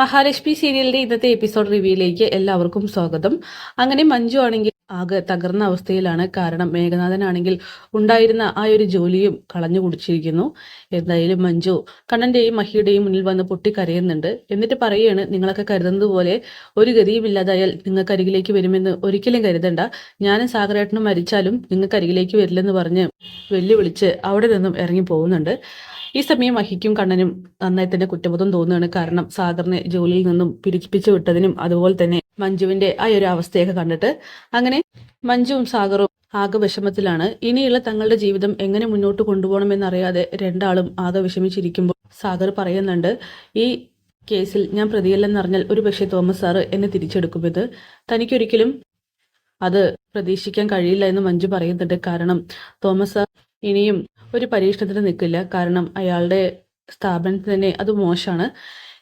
മഹാലക്ഷ്മി സീരിയലിന്റെ ഇന്നത്തെ എപ്പിസോഡ് റിവ്യൂയിലേക്ക് എല്ലാവർക്കും സ്വാഗതം. അങ്ങനെ മഞ്ജു ആണെങ്കിൽ ആകെ തകർന്ന അവസ്ഥയിലാണ്. കാരണം മേഘനാഥനാണെങ്കിൽ ഉണ്ടായിരുന്ന ആ ഒരു ജോലിയും കളഞ്ഞു കുടിച്ചിരിക്കുന്നു. എന്തായാലും മഞ്ജു കണ്ണന്റെയും മഹിയുടെയും മുന്നിൽ വന്ന് പൊട്ടിക്കരയുന്നുണ്ട്. എന്നിട്ട് പറയുകയാണ് നിങ്ങളൊക്കെ കരുതുന്നത് പോലെ ഒരു ഗതിയും ഇല്ലാതായാൽ നിങ്ങൾക്ക് അരികിലേക്ക് വരുമെന്ന് ഒരിക്കലും കരുതണ്ട. ഞാനും സാഗരേട്ടനും മരിച്ചാലും നിങ്ങൾക്ക് അരികിലേക്ക് വരില്ലെന്ന് പറഞ്ഞ് വെല്ലുവിളിച്ച് അവിടെ നിന്നും ഇറങ്ങി പോകുന്നുണ്ട്. ഈ സമയം മഹിക്കും കണ്ണനും നന്നായി തന്നെ കുറ്റബോധം തോന്നുകയാണ്. കാരണം സാഗറിനെ ജോലിയിൽ നിന്നും പിരിപ്പിച്ചു വിട്ടതിനും അതുപോലെ തന്നെ മഞ്ജുവിന്റെ ആ ഒരു അവസ്ഥയൊക്കെ കണ്ടിട്ട് അങ്ങനെ മഞ്ജുവും സാഗറും ആകെ വിഷമത്തിലാണ്. ഇനിയുള്ള തങ്ങളുടെ ജീവിതം എങ്ങനെ മുന്നോട്ട് കൊണ്ടുപോകണമെന്നറിയാതെ രണ്ടാളും ആകെ വിഷമിച്ചിരിക്കുമ്പോൾ സാഗർ പറയുന്നുണ്ട് ഈ കേസിൽ ഞാൻ പ്രതിയല്ലെന്നറിഞ്ഞാൽ ഒരു പക്ഷേ തോമസ് സാറ് എന്നെ തിരിച്ചെടുക്കുമെന്ന് തനിക്കൊരിക്കലും അത് പ്രതീക്ഷിക്കാൻ കഴിയില്ല എന്ന് മഞ്ജു പറയുന്നുണ്ട്. കാരണം തോമസ് സാർ ഇനിയും ഒരു പരീക്ഷണത്തിന് നിൽക്കില്ല. കാരണം അയാളുടെ സ്ഥാപനത്തിന് തന്നെ അത് മോശമാണ്.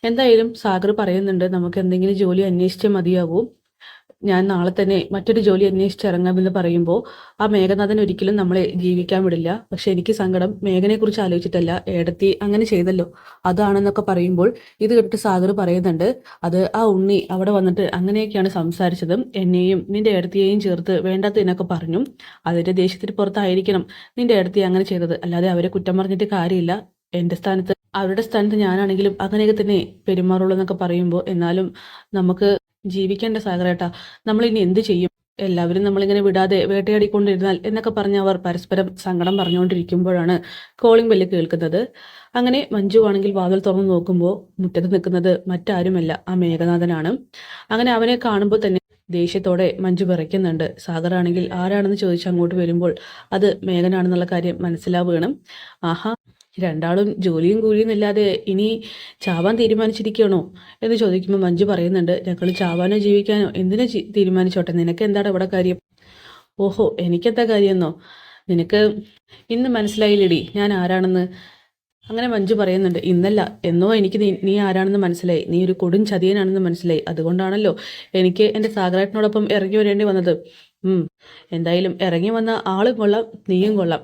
എന്തായാലും സാഗർ പറയുന്നുണ്ട് നമുക്ക് എന്തെങ്കിലും ജോലി അന്വേഷിച്ചേ മതിയാകൂ. ഞാൻ നാളെ തന്നെ മറ്റൊരു ജോലി അന്വേഷിച്ച് ഇറങ്ങാമെന്ന് പറയുമ്പോൾ ആ മേഘനാഥൻ ഒരിക്കലും നമ്മളെ ജീവിക്കാൻ വിടില്ല. പക്ഷെ എനിക്ക് സങ്കടം മേഘനെ കുറിച്ച് ആലോചിച്ചിട്ടല്ല ഏടത്തി അങ്ങനെ ചെയ്തല്ലോ. അതാണെന്നൊക്കെ പറയുമ്പോൾ ഇത് കേട്ടിട്ട് സാഗർ പറയുന്നുണ്ട് അത് ആ ഉണ്ണി അവിടെ വന്നിട്ട് അങ്ങനെയൊക്കെയാണ് സംസാരിച്ചത്. എന്നെയും നിന്റെ ഏടത്തിയെയും ചേർത്ത് വേണ്ടാത്തതിനൊക്കെ പറഞ്ഞു. അതിന്റെ ദേഷ്യത്തിന് പുറത്തായിരിക്കണം നിന്റെ ഏടത്തി അങ്ങനെ ചെയ്തത്. അല്ലാതെ അവരെ കുറ്റം പറഞ്ഞിട്ട് കാര്യമില്ല. എന്റെ സ്ഥാനത്ത് അവരുടെ സ്ഥാനത്ത് ഞാനാണെങ്കിലും അങ്ങനെയൊക്കെ തന്നെ പെരുമാറുള്ളൂ എന്നൊക്കെ പറയുമ്പോൾ എന്നാലും നമുക്ക് ജീവിക്കേണ്ട നമ്മൾ ഇനി എന്ത് ചെയ്യും? എല്ലാവരും നമ്മളിങ്ങനെ വിടാതെ വേട്ടയാടിക്കൊണ്ടിരുന്നാൽ എന്നൊക്കെ പറഞ്ഞ് അവർ പരസ്പരം സങ്കടം പറഞ്ഞുകൊണ്ടിരിക്കുമ്പോഴാണ് കോളിംഗ് ബെല്ല് കേൾക്കുന്നത്. അങ്ങനെ മഞ്ജു ആണെങ്കിൽ വാതിൽ തുറന്ന് നോക്കുമ്പോൾ മുറ്റത്ത് നിൽക്കുന്നത് മറ്റാരുമല്ല ആ മേഘനാഥനാണ്. അങ്ങനെ അവനെ കാണുമ്പോൾ തന്നെ ദേഷ്യത്തോടെ മഞ്ജു വിറയ്ക്കുന്നുണ്ട്. സാഗറാണെങ്കിൽ ആരാണെന്ന് ചോദിച്ച് അങ്ങോട്ട് വരുമ്പോൾ അത് മേഘനാണെന്നുള്ള കാര്യം മനസ്സിലാവുകയാണ്. ആഹാ രണ്ടാളും ജോലിയും കൂലിയും ഇല്ലാതെ ഇനി ചാവാൻ തീരുമാനിച്ചിരിക്കണോ എന്ന് ചോദിക്കുമ്പോൾ മഞ്ജു പറയുന്നുണ്ട് ഞങ്ങൾ ചാവാനോ ജീവിക്കാനോ എന്തിനു തീരുമാനിച്ചോട്ടെ? നിനക്ക് എന്താണ് ഇവിടെ കാര്യം? ഓഹോ എനിക്കെന്താ കാര്യമെന്നോ? നിനക്ക് ഇന്ന് മനസ്സിലായില്ലടി ഞാൻ ആരാണെന്ന്? അങ്ങനെ മഞ്ജു പറയുന്നുണ്ട് ഇന്നല്ല എന്നോ എനിക്ക് നീ നീ ആരാണെന്ന് മനസ്സിലായി. നീ ഒരു കൊടും ചതിയനാണെന്ന് മനസ്സിലായി. അതുകൊണ്ടാണല്ലോ എനിക്ക് എന്റെ സാഗരേട്ടനോടൊപ്പം ഇറങ്ങി വരേണ്ടി വന്നത്. എന്തായാലും ഇറങ്ങി വന്ന ആളും കൊള്ളാം നീയും കൊള്ളാം.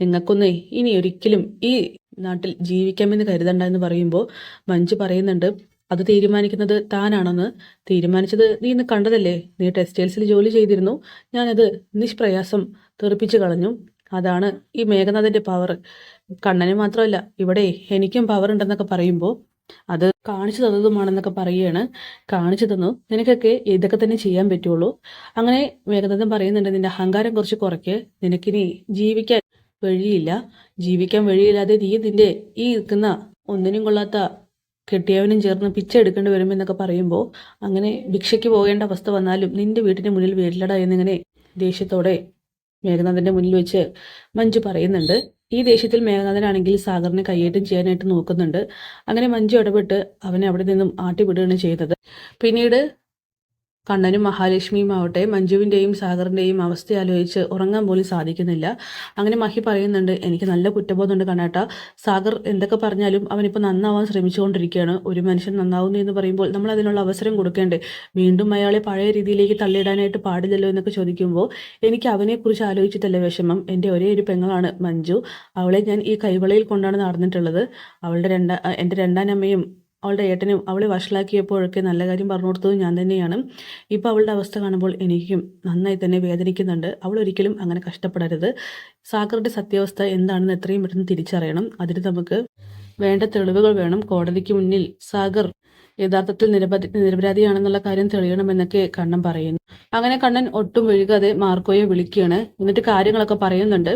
നിങ്ങൾക്കൊന്ന് ഇനി ഒരിക്കലും ഈ നാട്ടിൽ ജീവിക്കാമെന്ന് കരുതണ്ട എന്ന് പറയുമ്പോൾ മഞ്ജു പറയുന്നുണ്ട് അത് തീരുമാനിക്കുന്നത് താനാണെന്ന്. തീരുമാനിച്ചത് നീ ഇന്ന് കണ്ടതല്ലേ? നീ ടെക്സ്റ്റൈൽസിൽ ജോലി ചെയ്തിരുന്നു. ഞാനത് നിഷ്പ്രയാസം തെറിപ്പിച്ചു കളഞ്ഞു. അതാണ് ഈ മേഘനാഥന്റെ പവർ കണ്ണന് മാത്രമല്ല ഇവിടെ എനിക്കും പവർ ഉണ്ടെന്നൊക്കെ പറയുമ്പോൾ അത് കാണിച്ചു തന്നതുമാണെന്നൊക്കെ പറയുകയാണ്. കാണിച്ചു തന്നു. നിനക്കൊക്കെ ഇതൊക്കെ തന്നെ ചെയ്യാൻ പറ്റുള്ളൂ. അങ്ങനെ മേഘനാഥൻ പറയുന്നുണ്ട് നിന്റെ അഹങ്കാരം കുറച്ച് കുറയ്ക്ക്. നിനക്കിനി ജീവിക്കാൻ വഴിയില്ല. ജീവിക്കാൻ വഴിയില്ലാതെ നീ നിന്റെ ഈ നിൽക്കുന്ന ഒന്നിനും കൊള്ളാത്ത കെട്ടിയവനും ചേർന്ന് പിച്ച എടുക്കേണ്ടി വരുമെന്നൊക്കെ പറയുമ്പോൾ അങ്ങനെ ഭിക്ഷയ്ക്ക് പോകേണ്ട അവസ്ഥ വന്നാലും നിന്റെ വീട്ടിന് മുന്നിൽ വരില്ലട എന്നിങ്ങനെ ദേഷ്യത്തോടെ മേഘനാഥന്റെ മുന്നിൽ വെച്ച് മഞ്ജു പറയുന്നുണ്ട്. ഈ ദേഷ്യത്തിൽ മേഘനാഥനാണെങ്കിൽ സാഗറിനെ കയ്യേറ്റം ചെയ്യാനായിട്ട് നോക്കുന്നുണ്ട്. അങ്ങനെ മഞ്ജു ഇടപെട്ട് അവനെ അവിടെ നിന്നും ആട്ടിവിടുകയാണ് ചെയ്തത്. പിന്നീട് കണ്ണനും മഹാലക്ഷ്മിയും ആവട്ടെ മഞ്ജുവിന്റെയും സാഗറിന്റെയും അവസ്ഥ ആലോചിച്ച് ഉറങ്ങാൻ പോലും സാധിക്കുന്നില്ല. അങ്ങനെ മഹി പറയുന്നുണ്ട് എനിക്ക് നല്ല കുറ്റബോധമുണ്ട് കണ്ണാട്ട. സാഗർ എന്തൊക്കെ പറഞ്ഞാലും അവനിപ്പോൾ നന്നാവാൻ ശ്രമിച്ചുകൊണ്ടിരിക്കുകയാണ്. ഒരു മനുഷ്യൻ നന്നാവുന്നു എന്ന് പറയുമ്പോൾ നമ്മൾ അതിനുള്ള അവസരം കൊടുക്കേണ്ടേ? വീണ്ടും അയാളെ പഴയ രീതിയിലേക്ക് തള്ളിയിടാനായിട്ട് പാടില്ലല്ലോ എന്നൊക്കെ ചോദിക്കുമ്പോൾ എനിക്ക് അവനെക്കുറിച്ച് ആലോചിച്ചിട്ടല്ല വിഷമം. എന്റെ ഒരേ ഒരു പെങ്ങളാണ് മഞ്ജു. അവളെ ഞാൻ ഈ കൈവളയിൽ കൊണ്ടാണ് നടന്നിട്ടുള്ളത്. അവളുടെ രണ്ടാ എന്റെ രണ്ടാനമ്മയും അവളുടെ ഏട്ടനും അവളെ വഷളാക്കിയപ്പോഴൊക്കെ നല്ല കാര്യം പറഞ്ഞു കൊടുത്തതും ഞാൻ തന്നെയാണ്. ഇപ്പോൾ അവളുടെ അവസ്ഥ കാണുമ്പോൾ എനിക്കും നന്നായി തന്നെ വേദനിക്കുന്നുണ്ട്. അവൾ ഒരിക്കലും അങ്ങനെ കഷ്ടപ്പെടരുത്. സാഗറുടെ സത്യാവസ്ഥ എന്താണെന്ന് എത്രയും പെട്ടെന്ന് തിരിച്ചറിയണം. അതിന് നമുക്ക് വേണ്ട തെളിവുകൾ വേണം. കോടതിക്ക് മുന്നിൽ സാഗർ യഥാർത്ഥത്തിൽ നിരപരാധി നിരപരാധിയാണെന്നുള്ള കാര്യം തെളിയണമെന്നൊക്കെ കണ്ണൻ പറയുന്നു. അങ്ങനെ കണ്ണൻ ഒട്ടും ഒഴുകാതെ മാർക്കോയെ വിളിക്കുകയാണ്. എന്നിട്ട് കാര്യങ്ങളൊക്കെ പറയുന്നുണ്ട്.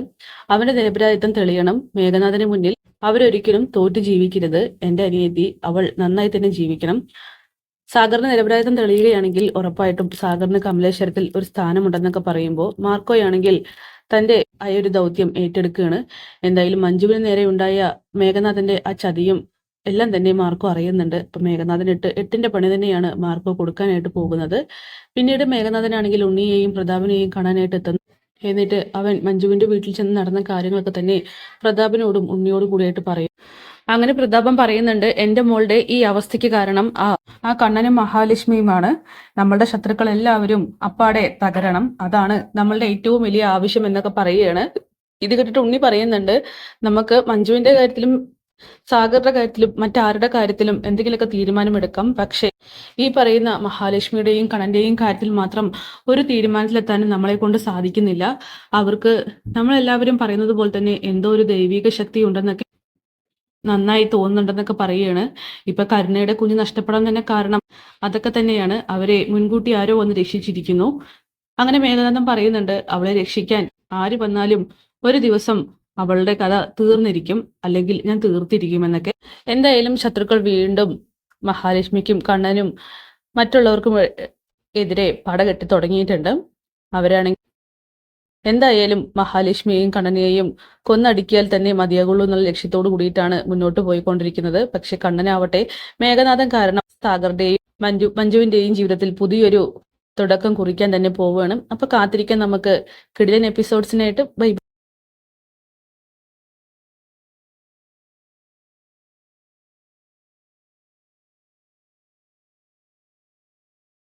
അവന്റെ നിരപരാധിത്വം തെളിയണം. മേഘനാഥന് മുന്നിൽ അവരൊരിക്കലും തോറ്റു ജീവിക്കരുത്. എന്റെ അനിയത്തി അവൾ നന്നായി തന്നെ ജീവിക്കണം. സാഗറിന് നിരപരാധിത്വം തെളിയുകയാണെങ്കിൽ ഉറപ്പായിട്ടും സാഗറിന് കമലേശ്വരത്തിൽ ഒരു സ്ഥാനമുണ്ടെന്നൊക്കെ പറയുമ്പോൾ മാർക്കോയാണെങ്കിൽ തന്റെ ആ ഒരു ദൗത്യം ഏറ്റെടുക്കുകയാണ്. എന്തായാലും മഞ്ജുവിന് നേരെ ഉണ്ടായ മേഘനാഥന്റെ ആ ചതിയും എല്ലാം തന്നെ മാർക്കോ അറിയുന്നുണ്ട്. അപ്പൊ മേഘനാഥൻ ഇട്ട് എട്ടിന്റെ പണി തന്നെയാണ് മാർക്കോ കൊടുക്കാനായിട്ട് പോകുന്നത്. പിന്നീട് മേഘനാഥനാണെങ്കിൽ ഉണ്ണിയെയും പ്രതാപനെയും കാണാനായിട്ട് എത്തുന്നു. എന്നിട്ട് അവൻ മഞ്ജുവിന്റെ വീട്ടിൽ ചെന്ന് നടന്ന കാര്യങ്ങളൊക്കെ തന്നെ പ്രതാപനോടും ഉണ്ണിയോടും കൂടിയായിട്ട് പറയും. അങ്ങനെ പ്രതാപം പറയുന്നുണ്ട് എന്റെ മോളുടെ ഈ അവസ്ഥയ്ക്ക് കാരണം ആ ആ കണ്ണനും മഹാലക്ഷ്മിയുമാണ്. നമ്മളുടെ ശത്രുക്കൾ എല്ലാവരും അപ്പാടെ തകരണം. അതാണ് നമ്മളുടെ ഏറ്റവും വലിയ ആവശ്യം എന്നൊക്കെ പറയുകയാണ്. ഇത് കേട്ടിട്ട് ഉണ്ണി പറയുന്നുണ്ട് നമുക്ക് മഞ്ജുവിന്റെ കാര്യത്തിലും സാഗറിന്റെ കാര്യത്തിലും മറ്റാരുടെ കാര്യത്തിലും എന്തെങ്കിലുമൊക്കെ തീരുമാനമെടുക്കാം. പക്ഷേ ഈ പറയുന്ന മഹാലക്ഷ്മിയുടെയും കണന്റെയും കാര്യത്തിൽ മാത്രം ഒരു തീരുമാനത്തിലെത്താനും നമ്മളെ കൊണ്ട് സാധിക്കുന്നില്ല. അവർക്ക് നമ്മളെല്ലാവരും പറയുന്നത് പോലെ തന്നെ എന്തോ ഒരു ദൈവിക ശക്തി ഉണ്ടെന്നൊക്കെ നന്നായി തോന്നുന്നുണ്ടെന്നൊക്കെ പറയുകയാണ്. ഇപ്പൊ കരുണയുടെ കുഞ്ഞ് നഷ്ടപ്പെടാൻ തന്നെ കാരണം അതൊക്കെ തന്നെയാണ്. അവരെ മുൻകൂട്ടി ആരോ വന്ന് രക്ഷിച്ചിരിക്കുന്നു. അങ്ങനെ മേഘനാഥം പറയുന്നുണ്ട് അവളെ രക്ഷിക്കാൻ ആര് വന്നാലും ഒരു ദിവസം അവളുടെ കഥ തീർന്നിരിക്കും അല്ലെങ്കിൽ ഞാൻ തീർത്തിരിക്കും എന്നൊക്കെ. എന്തായാലും ശത്രുക്കൾ വീണ്ടും മഹാലക്ഷ്മിക്കും കണ്ണനും മറ്റുള്ളവർക്കും എതിരെ പടകെട്ടി തുടങ്ങിയിട്ടുണ്ട്. അവരാണെങ്കിൽ എന്തായാലും മഹാലക്ഷ്മിയെയും കണ്ണനെയും കൊന്നടിക്കിയാൽ തന്നെ മതിയാകുള്ളൂ എന്നുള്ള ലക്ഷ്യത്തോട് കൂടിയിട്ടാണ് മുന്നോട്ട് പോയിക്കൊണ്ടിരിക്കുന്നത്. പക്ഷെ കണ്ണനാവട്ടെ മേഘനാഥൻ കാരണം സാഗറിന്റെയും മഞ്ജു മഞ്ജുവിന്റെയും ജീവിതത്തിൽ പുതിയൊരു തുടക്കം കുറിക്കാൻ തന്നെ പോവുകയാണ്. അപ്പൊ കാത്തിരിക്കാൻ നമുക്ക് കിടിലൻ എപ്പിസോഡ്സിനായിട്ട് ബൈ